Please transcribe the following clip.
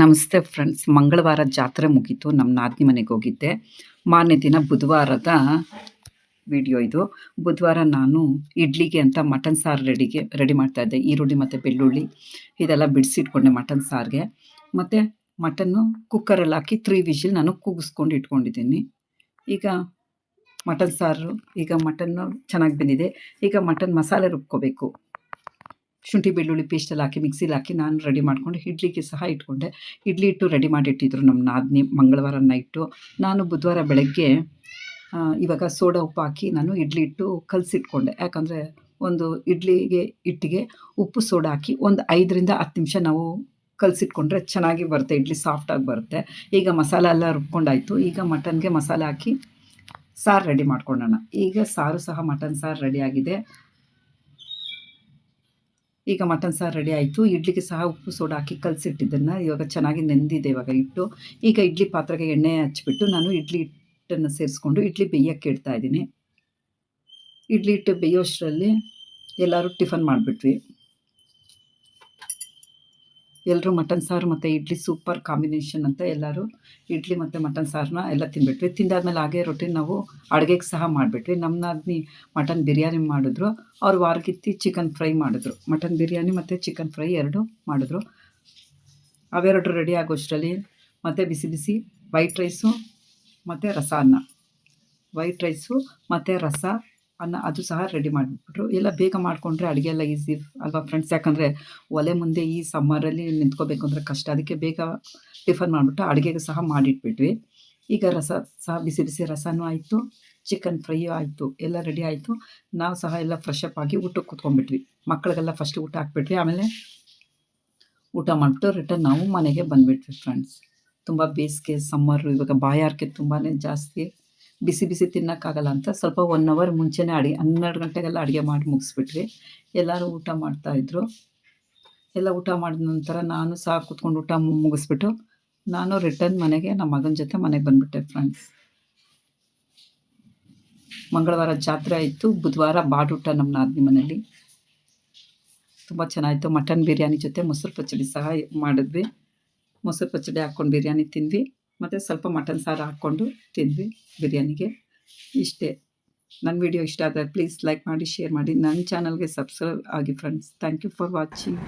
ನಮಸ್ತೆ ಫ್ರೆಂಡ್ಸ್ ಮಂಗಳವಾರ ಜಾತ್ರೆ ಮುಗೀತು. ನಮ್ಮ ನಾದಿನಿ ಮನೆಗೆ ಹೋಗಿದ್ದೆ. ಮಾರನೇ ದಿನ ಬುಧವಾರದ ವಿಡಿಯೋ ಇದು. ಬುಧವಾರ ನಾನು ಇಡ್ಲಿಗೆ ಅಂತ ಮಟನ್ ಸಾರು ರೆಡಿಗೆ ರೆಡಿ ಮಾಡ್ತಾ ಇದ್ದೆ. ಈರುಳ್ಳಿ ಮತ್ತು ಬೆಳ್ಳುಳ್ಳಿ, ಇದೆಲ್ಲ ಬಿಡಿಸಿಟ್ಕೊಂಡೆ ಮಟನ್ ಸಾರಿಗೆ. ಮತ್ತು ಮಟನ್ನು ಕುಕ್ಕರಲ್ಲಿ ಹಾಕಿ ತ್ರೀ ವಿಜಿಲ್ ನಾನು ಕೂಗಿಸ್ಕೊಂಡು ಇಟ್ಕೊಂಡಿದ್ದೀನಿ. ಈಗ ಮಟನ್ ಸಾರು, ಈಗ ಮಟನ್ನು ಚೆನ್ನಾಗಿ ಬಂದಿದೆ. ಈಗ ಮಟನ್ ಮಸಾಲೆ ರುಬ್ಕೋಬೇಕು. ಶುಂಠಿ ಬೆಳ್ಳುಳ್ಳಿ ಪೇಸ್ಟಲ್ಲಿ ಹಾಕಿ ಮಿಕ್ಸಿಲಿ ಹಾಕಿ ನಾನು ರೆಡಿ ಮಾಡ್ಕೊಂಡು ಇಡ್ಲಿಗೆ ಸಹ ಇಟ್ಕೊಂಡೆ. ಇಡ್ಲಿ ಇಟ್ಟು ರೆಡಿ ಮಾಡಿಟ್ಟಿದ್ರು ನಮ್ಮ ನಾದಿನಿ ಮಂಗಳವಾರ ನೈಟು ನಾನು ಬುಧವಾರ ಬೆಳಗ್ಗೆ ಇವಾಗ ಸೋಡಾ ಉಪ್ಪು ಹಾಕಿ ನಾನು ಇಡ್ಲಿ ಇಟ್ಟು ಕಲಸಿಟ್ಕೊಂಡೆ. ಯಾಕಂದರೆ ಒಂದು ಇಡ್ಲಿಗೆ, ಹಿಟ್ಟಿಗೆ ಉಪ್ಪು ಸೋಡಾ ಹಾಕಿ ಒಂದು ಐದರಿಂದ ಹತ್ತು ನಿಮಿಷ ನಾವು ಕಲಸಿಟ್ಕೊಂಡ್ರೆ ಚೆನ್ನಾಗಿ ಬರುತ್ತೆ, ಇಡ್ಲಿ ಸಾಫ್ಟಾಗಿ ಬರುತ್ತೆ. ಈಗ ಮಸಾಲೆ ಎಲ್ಲ ರುಬ್ಕೊಂಡಾಯಿತು. ಈಗ ಮಟನ್ಗೆ ಮಸಾಲೆ ಹಾಕಿ ಸಾರು ರೆಡಿ ಮಾಡ್ಕೊಳ್ಳೋಣ ಈಗ ಸಾರು ಸಹ ಮಟನ್ ಸಾರು ರೆಡಿಯಾಗಿದೆ ಈಗ ಮಟನ್ ಸಾರು ರೆಡಿ ಆಯಿತು. ಇಡ್ಲಿಗೆ ಸಹ ಉಪ್ಪು ಸೋಡಾ ಹಾಕಿ ಕಲಸಿಟ್ಟಿದ್ದನ್ನು ಇವಾಗ ಚೆನ್ನಾಗಿ ನೆಂದಿದೆ ಇವಾಗ ಇಟ್ಟು ಈಗ ಇಡ್ಲಿ ಪಾತ್ರೆಗೆ ಎಣ್ಣೆ ಹಚ್ಚಿಬಿಟ್ಟು ನಾನು ಇಡ್ಲಿ ಹಿಟ್ಟನ್ನು ಸೇರಿಸ್ಕೊಂಡು ಇಡ್ಲಿ ಬೇಯಕ್ಕೆ ಇಡ್ತಾ ಇದ್ದೀನಿ. ಇಡ್ಲಿ ಹಿಟ್ಟು ಬೇಯೋಷ್ಟರಲ್ಲಿ ಎಲ್ಲರೂ ಟಿಫನ್ ಮಾಡಿಬಿಟ್ವಿ. ಎಲ್ಲರೂ ಮಟನ್ ಸಾರು ಮತ್ತು ಇಡ್ಲಿ ಸೂಪರ್ ಕಾಂಬಿನೇಷನ್ ಅಂತ ಎಲ್ಲರೂ ಇಡ್ಲಿ ಮತ್ತು ಮಟನ್ ಸಾರನ್ನ ಎಲ್ಲ ತಿಂದ್ಬಿಟ್ವಿ ತಿಂದಾದ್ಮೇಲೆ ಹಾಗೆ ರೊಟ್ಟಿ ನಾವು ಅಡುಗೆಗೆ ಸಹ ಮಾಡಿಬಿಟ್ವಿ. ನಮ್ಮನಾದ್ನಿ ಮಟನ್ ಬಿರಿಯಾನಿ ಮಾಡಿದ್ರು. ಅವ್ರು ವಾರಗಿತ್ತಿ ಚಿಕನ್ ಫ್ರೈ ಮಾಡಿದ್ರು. ಮಟನ್ ಬಿರಿಯಾನಿ ಮತ್ತು ಚಿಕನ್ ಫ್ರೈ ಎರಡು ಮಾಡಿದ್ರು. ಅವೆರಡು ರೆಡಿ ಆಗೋಷ್ಟರಲ್ಲಿ ಮತ್ತು ಬಿಸಿ ಬಿಸಿ ವೈಟ್ ರೈಸು ಮತ್ತು ರಸ ಅನ್ನ. ವೈಟ್ ರೈಸು ಮತ್ತು ರಸ ಅನ್ನ ಅದು ಸಹ ರೆಡಿ ಮಾಡಿಬಿಟ್ರು. ಎಲ್ಲ ಬೇಗ ಮಾಡಿಕೊಂಡ್ರೆ ಅಡುಗೆ ಎಲ್ಲ ಈಸಿ ಅಲ್ವಾ ಫ್ರೆಂಡ್ಸ್ ಯಾಕಂದರೆ ಒಲೆ ಮುಂದೆ ಈ ಸಮ್ಮರಲ್ಲಿ ನಿಂತ್ಕೋಬೇಕು ಅಂದರೆ ಕಷ್ಟ. ಅದಕ್ಕೆ ಬೇಗ ಟಿಫನ್ ಮಾಡಿಬಿಟ್ಟು ಅಡುಗೆಗೆ ಸಹ ಮಾಡಿಟ್ಬಿಟ್ವಿ. ಈಗ ರಸ ಸಹ ಬಿಸಿ ಬಿಸಿ ರಸನೂ ಆಯಿತು ಚಿಕನ್ ಫ್ರೈಯೂ ಆಯಿತು, ಎಲ್ಲ ರೆಡಿ ಆಯಿತು. ನಾವು ಸಹ ಎಲ್ಲ ಫ್ರೆಶ್ ಅಪ್ ಆಗಿ ಊಟಕ್ಕೆ ಕೂತ್ಕೊಂಡ್ಬಿಟ್ವಿ. ಮಕ್ಕಳಿಗೆಲ್ಲ ಫಸ್ಟ್ ಊಟ ಹಾಕ್ಬಿಟ್ವಿ. ಆಮೇಲೆ ಊಟ ಮಾಡಿಬಿಟ್ಟು ರಿಟರ್ನ್ ನಾವು ಮನೆಗೆ ಬಂದುಬಿಟ್ವಿ ಫ್ರೆಂಡ್ಸ್ ತುಂಬ ಬೇಸಿಗೆ ಸಮ್ಮರು ಇವಾಗ ಬಾಯಾರಿಕೆ ತುಂಬಾ ಜಾಸ್ತಿ. ಬಿಸಿ ಬಿಸಿ ತಿನ್ನೋಕ್ಕಾಗಲ್ಲ ಅಂತ ಸ್ವಲ್ಪ ಒನ್ ಅವರ್ ಮುಂಚೆನೇ ಅಡಿ, ಹನ್ನೆರಡು ಗಂಟೆಗೆಲ್ಲ ಅಡುಗೆ ಮಾಡಿ ಮುಗಿಸ್ಬಿಟ್ರಿ ಎಲ್ಲರೂ ಊಟ ಮಾಡ್ತಾಯಿದ್ರು ಎಲ್ಲ ಊಟ ಮಾಡಿದ ನಂತರ ನಾನು ಸಹ ಕೂತ್ಕೊಂಡು ಊಟ ಮುಗಿಸ್ಬಿಟ್ಟು ನಾನು ರಿಟರ್ನ್ ಮನೆಗೆ, ನಮ್ಮ ಮಗನ ಜೊತೆ ಮನೆಗೆ ಬಂದುಬಿಟ್ಟೆ ಫ್ರೆಂಡ್ಸ್ ಮಂಗಳವಾರ ಜಾತ್ರೆ ಆಯಿತು. ಬುಧವಾರ ಬಾಡೂಟ ನಮ್ಮ ನಾದಿನಿ ಮನೇಲಿ ತುಂಬ ಚೆನ್ನಾಗಿತ್ತು ಮಟನ್ ಬಿರಿಯಾನಿ ಜೊತೆ ಮೊಸರು ಪಚ್ಚಡಿ ಸಹ ಮಾಡಿದ್ವಿ. ಮೊಸರು ಪಚ್ಚಡಿ ಹಾಕ್ಕೊಂಡು ಬಿರಿಯಾನಿ ತಿಂದ್ವಿ. ಮತ್ತು ಸ್ವಲ್ಪ ಮಟನ್ ಸಾರು ಹಾಕ್ಕೊಂಡು ತಿಂದ್ವಿ ಬಿರಿಯಾನಿಗೆ. ಇಷ್ಟೇ. ನನ್ನ ವಿಡಿಯೋ ಇಷ್ಟ ಆದರೆ ಪ್ಲೀಸ್ ಲೈಕ್ ಮಾಡಿ, ಶೇರ್ ಮಾಡಿ. ನನ್ನ ಚಾನಲ್ಗೆ ಸಬ್ಸ್ಕ್ರೈಬ್ ಆಗಿ friends. Thank you for watching.